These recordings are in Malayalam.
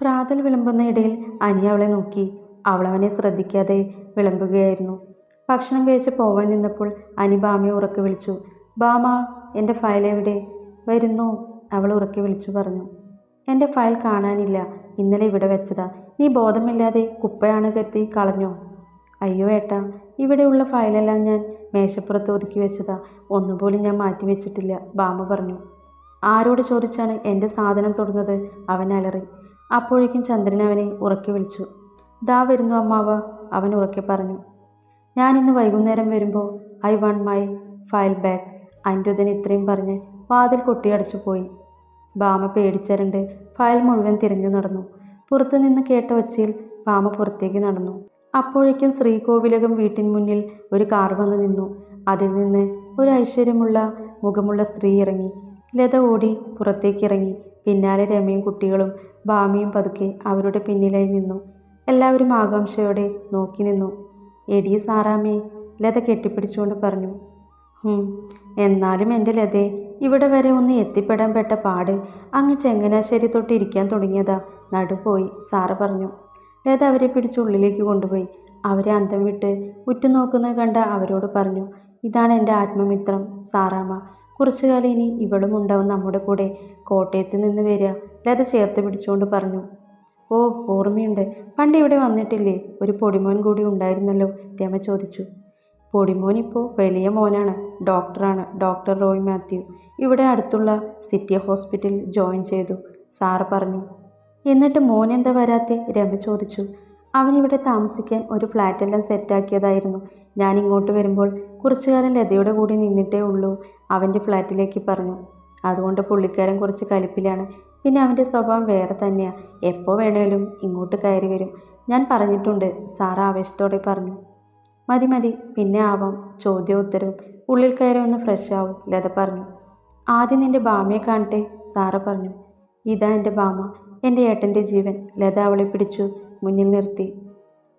പ്രാതൽ വിളമ്പുന്ന ഇടയിൽ അനി അവളെ നോക്കി. അവളവനെ ശ്രദ്ധിക്കാതെ വിളമ്പുകയായിരുന്നു. ഭക്ഷണം കഴിച്ച് പോവാൻ നിന്നപ്പോൾ അനി ബാമയെ ഉറക്കെ വിളിച്ചു. ബാമ എന്റെ ഫയൽ എവിടെ? വരുന്നു? അവൾ ഉറക്കെ വിളിച്ചു പറഞ്ഞു. എന്റെ ഫയൽ കാണാനില്ല. ഇന്നലെ ഇവിടെ വെച്ചതാ. നീ ബോധമില്ലാതെ കുപ്പയാണ് കരുതി കളഞ്ഞോ? അയ്യോ ഏട്ടാ ഇവിടെയുള്ള ഫയലെല്ലാം ഞാൻ മേശപ്പുറത്ത് ഒതുക്കി വെച്ചതാ. ഒന്നുപോലും ഞാൻ മാറ്റി വെച്ചിട്ടില്ല ബാമ പറഞ്ഞു. ആരോട് ചോദിച്ചാണ് എന്റെ സാധനം തൊടുന്നത്? അവൻ അലറി. അപ്പോഴേക്കും ചന്ദ്രൻ അവനെ ഉറക്കി വിളിച്ചു. ദാ വരുന്നു അമ്മാവ അവൻ ഉറക്കെ പറഞ്ഞു. ഞാൻ ഇന്ന് വൈകുന്നേരം വരുമ്പോൾ I want my file back Anirudhan ഇത്രയും പറഞ്ഞ് വാതിൽ കൊട്ടിയടച്ചു പോയി. ബാമ പേടിച്ചരണ്ട് ഫയൽ മുഴുവൻ തിരിഞ്ഞു നടന്നു. പുറത്തു നിന്ന് കേട്ട ഒച്ചയിൽ ബാമ പുറത്തേക്ക് നടന്നു. അപ്പോഴേക്കും ശ്രീകോവിലകം വീട്ടിന് മുന്നിൽ ഒരു കാർ വന്നു നിന്നു. അതിൽ നിന്ന് ഒരു ഐശ്വര്യമുള്ള മുഖമുള്ള സ്ത്രീ ഇറങ്ങി. ലത ഓടി പുറത്തേക്കിറങ്ങി പിന്നാലെ രമയും കുട്ടികളും ബാമിയും പതുക്കെ അവരുടെ പിന്നിലായി നിന്നു. എല്ലാവരും ആകാംക്ഷയോടെ നോക്കി നിന്നു. എടിയ സാറാമ്മയെ ലത കെട്ടിപ്പിടിച്ചുകൊണ്ട് പറഞ്ഞു എന്നാലും എന്റെ ലതേ ഇവിടെ വരെ ഒന്ന് എത്തിപ്പെടാൻ പെട്ട പാട് അങ്ങ് ചെങ്ങനാശ്ശേരി തൊട്ട് ഇരിക്കാൻ തുടങ്ങിയതാ നടുപോയി സാറ് പറഞ്ഞു. ലത അവരെ പിടിച്ച് ഉള്ളിലേക്ക് കൊണ്ടുപോയി. അവരെ അന്തം വിട്ട് ഉറ്റുനോക്കുന്നത് കണ്ട അവരോട് പറഞ്ഞു ഇതാണ് എന്റെ ആത്മമിത്രം സാറാമ്മ. കുറച്ചു കാലം ഇനി ഇവളും ഉണ്ടാവും നമ്മുടെ കൂടെ. കോട്ടയത്ത് നിന്ന് വരിക ലത ചേർത്ത് പിടിച്ചുകൊണ്ട് പറഞ്ഞു ഓ ഓർമ്മയുണ്ട്. പണ്ട് ഇവിടെ വന്നിട്ടില്ലേ? ഒരു പൊടിമോൻ കൂടി ഉണ്ടായിരുന്നല്ലോ. രമ ചോദിച്ചു പൊടിമോൻ ഇപ്പോൾ വലിയ മോനാണ്. ഡോക്ടറാണ്. ഡോക്ടർ റോയ് മാത്യു. ഇവിടെ അടുത്തുള്ള സിറ്റി ഹോസ്പിറ്റലിൽ ജോയിൻ ചെയ്തു. സാറ് പറഞ്ഞു എന്നിട്ട് മോൻ എന്താ വരാത്തെ? രമ ചോദിച്ചു അവനിവിടെ താമസിക്കാൻ ഒരു ഫ്ലാറ്റെല്ലാം സെറ്റാക്കിയതായിരുന്നു. ഞാൻ ഇങ്ങോട്ട് വരുമ്പോൾ കുറച്ചു കാലം ലതയുടെ കൂടി നിന്നിട്ടേ ഉള്ളൂ അവന്റെ ഫ്ലാറ്റിലേക്ക് പറഞ്ഞു. അതുകൊണ്ട് പുള്ളിക്കാരൻ കുറച്ച് കലിപ്പിലാണ്. പിന്നെ അവന്റെ സ്വഭാവം വേറെ തന്നെയാണ് എപ്പോൾ വേണേലും ഇങ്ങോട്ട് കയറി വരും. ഞാൻ പറഞ്ഞിട്ടുണ്ട് സാറ് ആവേശത്തോടെ പറഞ്ഞു. മതി മതി പിന്നെ ആവാം ചോദ്യോത്തരവും ഉള്ളിൽ കയറി ഒന്ന് ഫ്രഷ് ആവും ലത പറഞ്ഞു. ആദ്യം നിന്റെ ബാമയെ കാണട്ടെ സാറ പറഞ്ഞു. ഇതാ എന്റെ ബാമ എന്റെ ഏട്ടന്റെ ജീവൻ. ലത അവളെ പിടിച്ചു മുന്നിൽ നിർത്തി.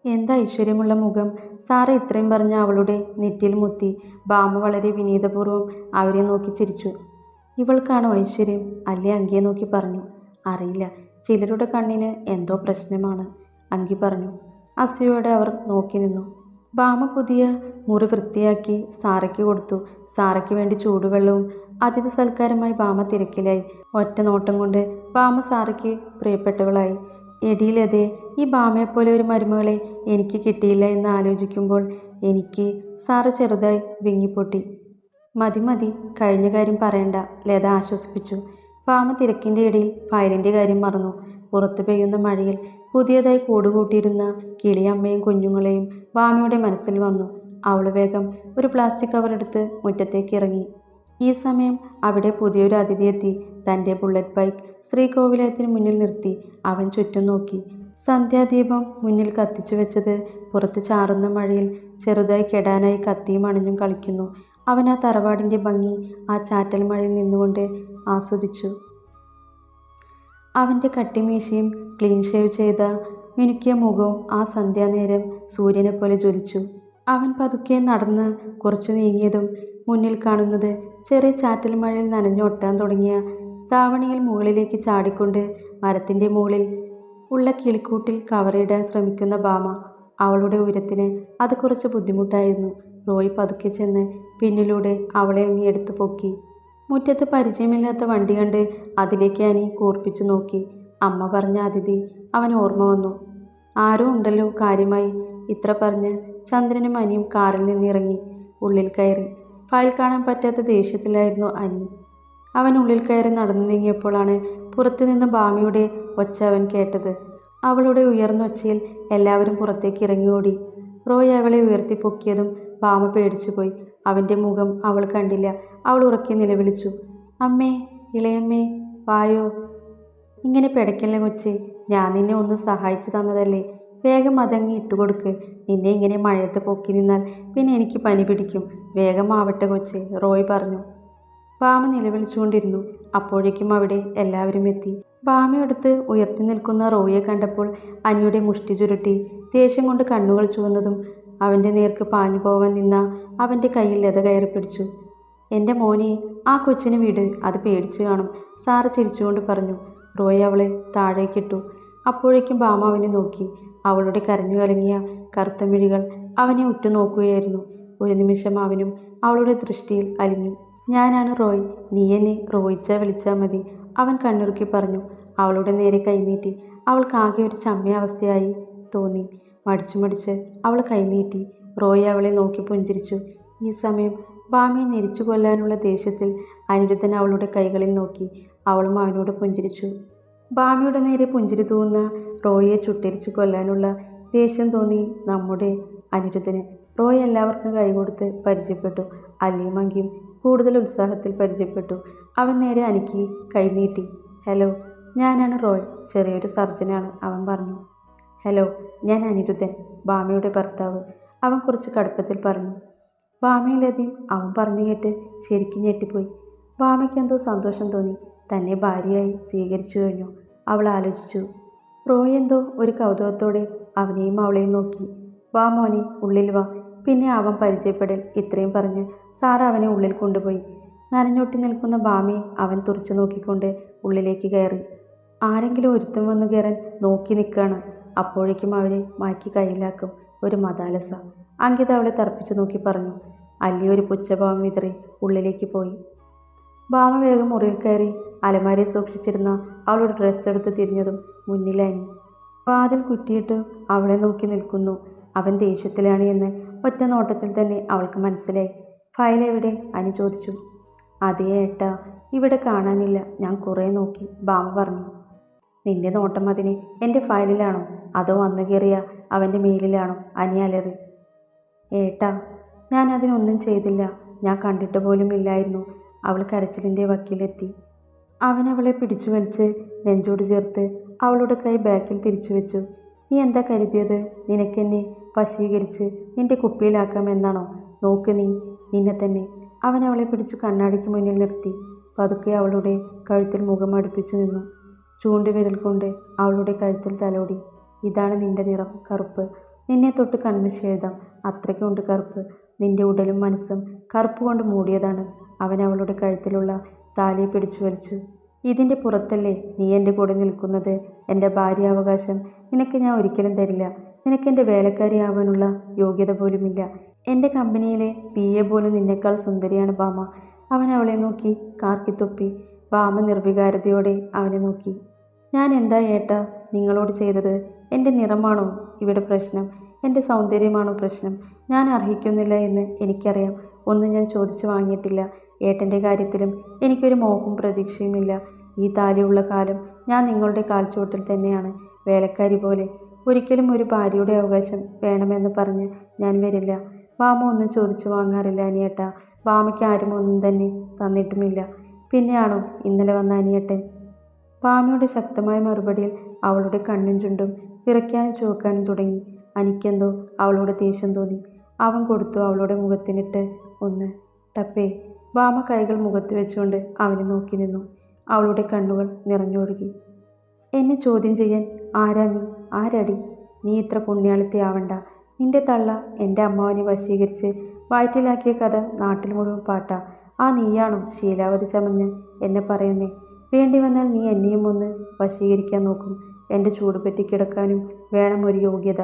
എന്താ ഐശ്വര്യമുള്ള മുഖം? സാറ ഇത്രയും പറഞ്ഞ് അവളുടെ നെറ്റിയിൽ മുത്തി. ബാമ വളരെ വിനീതപൂർവം അവരെ നോക്കി ചിരിച്ചു. ഇവൾക്കാണോ ഐശ്വര്യം? അല്ലേ അങ്കിയെ നോക്കി പറഞ്ഞു. അറിയില്ല. ചിലരുടെ കണ്ണിന് എന്തോ പ്രശ്നമാണ് അങ്കി പറഞ്ഞു. അസിയോടെ അവർ നോക്കി നിന്നു. ബാമ പുതിയ മുറി വൃത്തിയാക്കി സാറയ്ക്ക് കൊടുത്തു. സാറയ്ക്ക് വേണ്ടി ചൂടുവെള്ളവും അതിഥി സൽക്കാരമായി ബാമ തിരക്കിലായി. ഒറ്റ നോട്ടം കൊണ്ട് ബാമ സാറയ്ക്ക് പ്രിയപ്പെട്ടവളായി. എടിയിലതെ ഈ ബാമയെപ്പോലെ ഒരു മരുമകളെ എനിക്ക് കിട്ടിയില്ല എന്ന് ആലോചിക്കുമ്പോൾ എനിക്ക് സാറ് ചെറുതായി വിങ്ങിപ്പൊട്ടി. മതി മതി. കഴിഞ്ഞ കാര്യം പറയണ്ട. ലത ആശ്വസിപ്പിച്ചു. പാമ തിരക്കിന്റെ ഇടയിൽ ഫയലിന്റെ കാര്യം മറന്നു. പുറത്തു പെയ്യുന്ന മഴയിൽ പുതിയതായി കൂടുകൂട്ടിയിരുന്ന കിളിയമ്മയും കുഞ്ഞുങ്ങളെയും വാമയുടെ മനസ്സിൽ വന്നു. അവൾ വേഗം ഒരു പ്ലാസ്റ്റിക് കവർ എടുത്ത് മുറ്റത്തേക്ക് ഇറങ്ങി. ഈ സമയം അവിടെ പുതിയൊരു അതിഥി എത്തി. തന്റെ ബുള്ളറ്റ് ബൈക്ക് ശ്രീകോവിലയത്തിന് മുന്നിൽ നിർത്തി. അവൻ ചുറ്റും നോക്കി. സന്ധ്യാദീപം മുന്നിൽ കത്തിച്ചു വെച്ചത് പുറത്ത് ചാറുന്ന മഴയിൽ ചെറുതായി കെടാനായി കത്തിയും അണിഞ്ഞും കളിക്കുന്നു. അവൻ ആ തറവാടിന്റെ ഭംഗി ആ ചാറ്റൽ മഴയിൽ നിന്നുകൊണ്ട് ആസ്വദിച്ചു. അവന്റെ കട്ടിമീശയും ക്ലീൻ ഷേവ് ചെയ്ത മിനുക്കിയ മുഖവും ആ സന്ധ്യാനേരം സൂര്യനെ പോലെ ജ്വലിച്ചു. അവൻ പതുക്കെ നടന്ന് കുറച്ചു നീങ്ങിയതും മുന്നിൽ കാണുന്നത് ചെറിയ ചാറ്റൽ മഴയിൽ നനഞ്ഞൊട്ടാൻ തുടങ്ങിയ താവണിയിൽ മുകളിലേക്ക് ചാടിക്കൊണ്ട് മരത്തിന്റെ മുകളിൽ ഉള്ള കിളിക്കൂട്ടിൽ കവറിടാൻ ശ്രമിക്കുന്ന ഭാമ അവളുടെ ഉയരത്തിന് അത് കുറച്ച് ബുദ്ധിമുട്ടായിരുന്നു. റോയ് പതുക്കെ ചെന്ന് പിന്നിലൂടെ അവളെ അങ്ങ് എടുത്തു പൊക്കി. മുറ്റത്ത് പരിചയമില്ലാത്ത വണ്ടി കണ്ട് അതിലേക്ക് അനി കൂർപ്പിച്ചു നോക്കി. അമ്മ പറഞ്ഞ അതിഥി അവൻ ഓർമ്മ വന്നു. ആരോ ഉണ്ടല്ലോ കാര്യമായി ഇത്ര പറഞ്ഞ് ചന്ദ്രനും അനിയും കാറിൽ നിന്നിറങ്ങി ഉള്ളിൽ കയറി. ഫയൽ കാണാൻ പറ്റാത്ത ദേഷ്യത്തിലായിരുന്നു അനി. അവൻ ഉള്ളിൽ കയറി നടന്നു നീങ്ങിയപ്പോഴാണ് പുറത്തുനിന്ന് ഭാമിയുടെ ഒച്ച അവൻ കേട്ടത്. അവളുടെ ഉയർന്ന ഒച്ചയിൽ എല്ലാവരും പുറത്തേക്ക് ഇറങ്ങി ഓടി. റോയ് അവളെ ഉയർത്തി പൊക്കിയതും ഭാമ പേടിച്ചുപോയി. അവന്റെ മുഖം അവൾ കണ്ടില്ല. അവൾ ഉറക്കി നിലവിളിച്ചു. അമ്മേ ഇളയമ്മേ വായോ. ഇങ്ങനെ പിടയ്ക്കല്ലേ കൊച്ചേ. ഞാൻ നിന്നെ ഒന്ന് സഹായിച്ചു തന്നതല്ലേ. വേഗം അതങ്ങ് ഇട്ടുകൊടുക്ക്. നിന്നെ ഇങ്ങനെ മഴയത്ത് പൊക്കി നിന്നാൽ പിന്നെ എനിക്ക് പനി പിടിക്കും. വേഗം ആവട്ടെ കൊച്ചേ റോയ് പറഞ്ഞു. ഭാമ നിലവിളിച്ചുകൊണ്ടിരുന്നു. അപ്പോഴേക്കും അവിടെ എല്ലാവരും എത്തി. ഭാമയെടുത്ത് ഉയർത്തി നിൽക്കുന്ന റോയിയെ കണ്ടപ്പോൾ അനിയുടെ മുഷ്ടി ചുരുട്ടി. ദേഷ്യം കൊണ്ട് കണ്ണുകൾ ചുവന്നതും അവന്റെ നേർക്ക് പാഞ്ഞു പോവാൻ നിന്ന അവന്റെ കയ്യിൽ ലത കയറി പിടിച്ചു. എന്റെ മോനെ ആ കൊച്ചിന് വീട് അത് പേടിച്ചു കാണും സാറ് ചിരിച്ചുകൊണ്ട് പറഞ്ഞു. റോയ് അവളെ താഴേക്കിട്ടു അപ്പോഴേക്കും ബാമ അവനെ നോക്കി. അവളുടെ കരഞ്ഞു കലങ്ങിയ കറുത്ത മിഴികൾ അവനെ ഉറ്റുനോക്കുകയായിരുന്നു. ഒരു നിമിഷം അവനും അവളുടെ ദൃഷ്ടിയിൽ അലിഞ്ഞു. ഞാനാണ് റോയ് നീ എന്നെ റോയിച്ച വിളിച്ചാൽ മതി അവൻ കണ്ണുറുക്കി പറഞ്ഞു. അവളുടെ നേരെ കൈനീട്ടി. അവൾക്കാകെ ഒരു ചമ്മയ അവസ്ഥയായി തോന്നി. മടിച്ചു മടിച്ച് അവൾ കൈനീട്ടി റോയി അവളെ നോക്കി പുഞ്ചിരിച്ചു. ഈ സമയം ഭാമിയെ നിരിച്ചു കൊല്ലാനുള്ള ദേഷ്യത്തിൽ അനിരുദ്ധൻ അവളുടെ കൈകളിൽ നോക്കി. അവളും അവനോട് പുഞ്ചിരിച്ചു. ഭാമിയുടെ നേരെ പുഞ്ചിരി തോന്നുന്ന റോയിയെ ചുട്ടരിച്ചു കൊല്ലാനുള്ള ദേഷ്യം തോന്നി നമ്മുടെ അനിരുദ്ധന്. റോയ് എല്ലാവർക്കും കൈകൊടുത്ത് പരിചയപ്പെട്ടു. അല്ലിയും അങ്കിയും കൂടുതൽ ഉത്സാഹത്തിൽ പരിചയപ്പെട്ടു. അവൻ നേരെ അനിക്ക് കൈനീട്ടി ഹലോ ഞാനാണ് റോയ്. ചെറിയൊരു സർജനാണ് അവൻ പറഞ്ഞു. ഹലോ ഞാൻ അനിരുദ്ധൻ ഭാമയുടെ ഭർത്താവ്. അവൻ കുറച്ച് കടുപ്പത്തിൽ പറഞ്ഞു. ഭാമയിലധികം അവൻ പറഞ്ഞു കേട്ട് ശരിക്കും ഞെട്ടിപ്പോയി. ഭാമയ്ക്ക് എന്തോ സന്തോഷം തോന്നി. തന്നെ ഭാര്യയായി സ്വീകരിച്ചു കഴിഞ്ഞു. അവൾ ആലോചിച്ചു. റോയ് എന്തോ ഒരു കൗതുകത്തോടെ അവനെയും അവളെയും നോക്കി. വാ മോനെ ഉള്ളിൽ വാ. പിന്നെ അവൻ പരിചയപ്പെടൽ ഇത്രയും പറഞ്ഞ് സാറ അവനെ ഉള്ളിൽ കൊണ്ടുപോയി. നനഞ്ഞൊട്ടി നിൽക്കുന്ന ഭാമയെ അവൻ തുറച്ചു നോക്കിക്കൊണ്ട് ഉള്ളിലേക്ക് കയറി. ആരെങ്കിലും ഒരുത്തം വന്നു കയറാൻ നോക്കി നിൽക്കുകയാണ്. അപ്പോഴേക്കും അവരെ മാറ്റി കയ്യിലാക്കും ഒരു മതാലസ അങ്കിത അവളെ തറപ്പിച്ചു നോക്കി പറഞ്ഞു അല്ലി ഒരു പുച്ഛഭാവം വിതറി ഉള്ളിലേക്ക് പോയി. ഭാവം വേഗം മുറിയിൽ കയറി അലമാരയിൽ സൂക്ഷിച്ചിരുന്ന അവളുടെ ഡ്രസ്സ് എടുത്ത് തിരിഞ്ഞതും മുന്നിലായി. വാതിൽ കുറ്റിയിട്ട് അവളെ നോക്കി നിൽക്കുന്നു. അവൻ ദേഷ്യത്തിലാണ് എന്ന് ഒറ്റ നോട്ടത്തിൽ തന്നെ അവൾക്ക് മനസ്സിലായി. ഫയൽ എവിടെ? അനു ചോദിച്ചു. അതേ ഏട്ടാ ഇവിടെ കാണാനില്ല. ഞാൻ കുറേ നോക്കി ഭാമ പറഞ്ഞു. നിന്റെ നോട്ടം അതിന് എന്റെ ഫയലിലാണോ? അതോ വന്നു കയറിയ അവന്റെ മേലിലാണോ അനി അലറി. ഏട്ടാ ഞാൻ അതിനൊന്നും ചെയ്തില്ല. ഞാൻ കണ്ടിട്ട് പോലും ഇല്ലായിരുന്നു. അവൾ കരച്ചിലിന്റെ വക്കീലെത്തി. അവൻ അവളെ പിടിച്ചു വലിച്ച് നെഞ്ചോട് ചേർത്ത് അവളുടെ കൈ ബാക്കിൽ തിരിച്ചു വെച്ചു. നീ എന്താ കരുതിയത്? നിനക്കെന്നെ വശീകരിച്ച് നിന്റെ കുപ്പിയിലാക്കാമെന്നാണോ നോക്ക് നീ നിന്നെ തന്നെ. അവൻ അവളെ പിടിച്ചു കണ്ണാടിക്ക് മുന്നിൽ നിർത്തി. പതുക്കെ അവളുടെ കഴുത്തിൽ മുഖം അടുപ്പിച്ചു നിന്നു. ചൂണ്ടുവിരൽ കൊണ്ട് അവളുടെ കഴുത്തിൽ തലോടി. ഇതാണ് നിന്റെ നിറം കറുപ്പ്. നിന്നെ തൊട്ട് കൺമിശ എഴുതാം അത്രയ്ക്കുണ്ട് കറുപ്പ്. നിന്റെ ഉടലും മനസ്സും കറുപ്പ് കൊണ്ട് മൂടിയതാണ്. അവൻ അവളുടെ കഴുത്തിലുള്ള താലി പിടിച്ചു വലിച്ചു. ഇതിന്റെ പുറത്തല്ലേ നീ എന്റെ കൂടെ നിൽക്കുന്നത്? എന്റെ ഭാര്യാവകാശം നിനക്ക് ഞാൻ ഒരിക്കലും തരില്ല. നിനക്ക് എന്റെ വേലക്കാരിയാവാനുള്ള യോഗ്യത പോലുമില്ല. എന്റെ കമ്പനിയിലെ പി എ പോലും നിന്നേക്കാൾ സുന്ദരിയാണ് ബാമ അവൻ അവളെ നോക്കി കാർക്കിത്തൊപ്പി ബാമ നിർവികാരതയോടെ അവനെ നോക്കി. ഞാൻ എന്താ ഏട്ടാ നിങ്ങളോട് ചെയ്തത്? എന്റെ നിറമാണോ ഇവിടെ പ്രശ്നം? എന്റെ സൗന്ദര്യമാണോ പ്രശ്നം? ഞാൻ അർഹിക്കുന്നില്ല എന്ന് എനിക്കറിയാം. ഒന്നും ഞാൻ ചോദിച്ചു വാങ്ങിയിട്ടില്ല. ഏട്ടന്റെ കാര്യത്തിലും എനിക്കൊരു മോഹവും പ്രതീക്ഷയുമില്ല. ഈ താലിയുള്ള കാലം ഞാൻ നിങ്ങളുടെ കാൽച്ചുവട്ടിൽ തന്നെയാണ്. വേലക്കാരി പോലെ ഒരിക്കലും ഒരു ഭാര്യയുടെ അവകാശം വേണമെന്ന് പറഞ്ഞ് ഞാൻ വരില്ല. വാമ ഒന്നും ചോദിച്ചു വാങ്ങാറില്ല അനിയേട്ട. വാമയ്ക്ക് ആരും ഒന്നും തന്നെ തന്നിട്ടുമില്ല. പിന്നെയാണോ ഇന്നലെ വന്ന അനിയേട്ടൻ? വാമയുടെ ശക്തമായ മറുപടിയിൽ അവളുടെ കണ്ണും ചുണ്ടും വിറയ്ക്കാനും ചുവക്കാനും തുടങ്ങി. അനിക്കെന്തോ അവളോട് ദേഷ്യം തോന്നി. അവൻ കൊടുത്തു അവളുടെ മുഖത്തിനിട്ട് ഒന്ന് ടപ്പേ ഭാമ കൈകൾ മുഖത്ത് വെച്ചുകൊണ്ട് അവനെ നോക്കി നിന്നു. അവളുടെ കണ്ണുകൾ നിറഞ്ഞൊഴുകി. എന്നെ ചോദ്യം ചെയ്യാൻ ആരാ നീ? ആരടി? നീ ഇത്ര പുണ്യാളിത്തി ആവണ്ട. നിന്റെ തള്ള എന്റെ അമ്മാവനെ വശീകരിച്ച് വയറ്റിലാക്കിയ കഥ നാട്ടിൽ മുഴുവൻ പാട്ടാ. ആ നീയാണോ ശീലാവതി ചമഞ്ഞ് എന്നെ പറയുന്നേ? വേണ്ടി വന്നാൽ നീ എന്നെയും ഒന്ന് വശീകരിക്കാൻ നോക്കും. എന്റെ ചൂട് പറ്റി കിടക്കാനും വേണം ഒരു യോഗ്യത.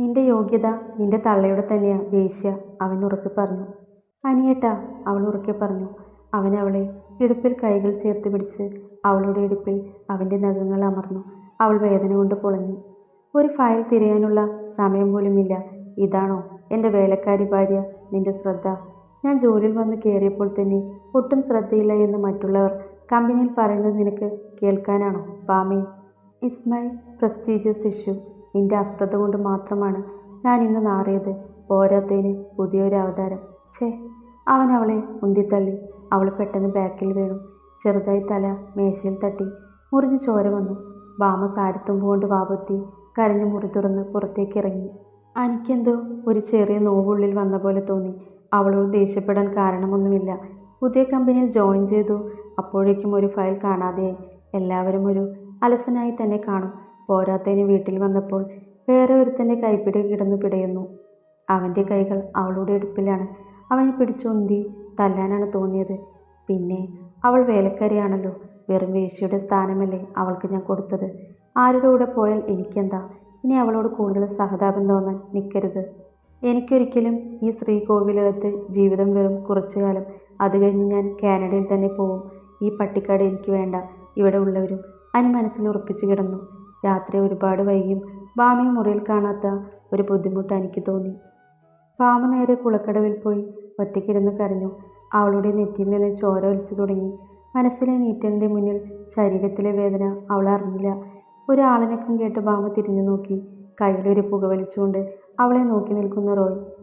നിന്റെ യോഗ്യത നിന്റെ തള്ളയുടെ തന്നെയാ വേശ്യ അവൻ ഉറക്കെ പറഞ്ഞു. അനിയേട്ട അവൾ ഉറക്കെ പറഞ്ഞു. അവൻ അവളെ ഇടുപ്പിൽ കൈകൾ ചേർത്ത് പിടിച്ച് അവളുടെ ഇടുപ്പിൽ അവന്റെ നഖങ്ങൾ അമർന്നു. അവൾ വേദന കൊണ്ട് പൊളഞ്ഞു. ഒരു ഫയൽ തിരയാനുള്ള സമയം പോലുമില്ല. ഇതാണോ എന്റെ വേലക്കാരി ഭാര്യ നിന്റെ ശ്രദ്ധ? ഞാൻ ജോലിയിൽ വന്ന് കയറിയപ്പോൾ തന്നെ ഒട്ടും ശ്രദ്ധയില്ല എന്ന് മറ്റുള്ളവർ കമ്പനിയിൽ പറയുന്നത് നിനക്ക് കേൾക്കാനാണോ? പാമേ ഇറ്റ്സ് മൈ പ്രസ്റ്റീജിയസ് ഇഷ്യൂ എന്റെ അശ്രദ്ധ കൊണ്ട് മാത്രമാണ് ഞാൻ ഇന്ന് നാറിയത്. പോരാത്തതിന് പുതിയൊരു അവതാരം. ഛേ അവൻ അവളെ ഉന്തിത്തള്ളി. അവൾ പെട്ടെന്ന് ബാക്കിൽ വീണു. ചെറുതായി തല മേശയിൽ തട്ടി. മുറിഞ്ഞ് ചോര വന്നു. ബാമ സാരിത്തുമ്പ് കൊണ്ട് വാപത്തി കരഞ്ഞു മുറി തുറന്ന് പുറത്തേക്ക് ഇറങ്ങി. എനിക്കെന്തോ ഒരു ചെറിയ നോവുള്ളിൽ വന്ന പോലെ തോന്നി. അവളോട് ദേഷ്യപ്പെടാൻ കാരണമൊന്നുമില്ല. പുതിയ കമ്പനിയിൽ ജോയിൻ ചെയ്തു. അപ്പോഴേക്കും ഒരു ഫയൽ കാണാതെയായി. എല്ലാവരും ഒരു അലസനായി തന്നെ കാണും. പോരാത്തതിന് വീട്ടിൽ വന്നപ്പോൾ വേറെ ഒരുത്തന്റെ കൈപ്പിടി കിടന്നു പിടയുന്നു. അവന്റെ കൈകൾ അവളുടെ ഇടുപ്പിലാണ് അവനെ പിടിച്ചുന്തി തല്ലാനാണ് തോന്നിയത്. പിന്നെ അവൾ വേലക്കാരിയാണല്ലോ. വെറും വേശിയുടെ സ്ഥാനമല്ലേ അവൾക്ക് ഞാൻ കൊടുത്തത്. ആരുടെ കൂടെ പോയാൽ എനിക്കെന്താ? ഇനി അവളോട് കൂടുതൽ സഹതാപം തോന്നാൻ നിൽക്കരുത് എനിക്കൊരിക്കലും ഈ ശ്രീകോവിലകത്ത് ജീവിതം വെറും കുറച്ചു കാലം. അത് കഴിഞ്ഞ് ഞാൻ കാനഡയിൽ തന്നെ പോവും. ഈ പട്ടിക്കാട് എനിക്ക് വേണ്ട. ഇവിടെ ഉള്ളവരും അനി മനസ്സിൽ ഉറപ്പിച്ചു കിടന്നു. രാത്രി ഒരുപാട് വൈകിയും ഭാമിയെ മുറിയിൽ കാണാത്ത ഒരു ബുദ്ധിമുട്ട് എനിക്ക് തോന്നി. ഭാമ നേരെ കുളക്കടവിൽ പോയി ഒറ്റയ്ക്കിരുന്ന് കരഞ്ഞു. അവളുടെ നെറ്റിയിൽ നിന്ന് ചോര ഒലിച്ചു തുടങ്ങി. മനസ്സിലെ നീറ്റലിന്റെ മുന്നിൽ ശരീരത്തിലെ വേദന അവൾ അറിഞ്ഞില്ല. ഒരാളിനൊക്കെ കേട്ട് ഭാമ തിരിഞ്ഞു നോക്കി. കയ്യിലൊരു പുക വലിച്ചുകൊണ്ട് അവളെ നോക്കി നിൽക്കുന്ന റോയ്.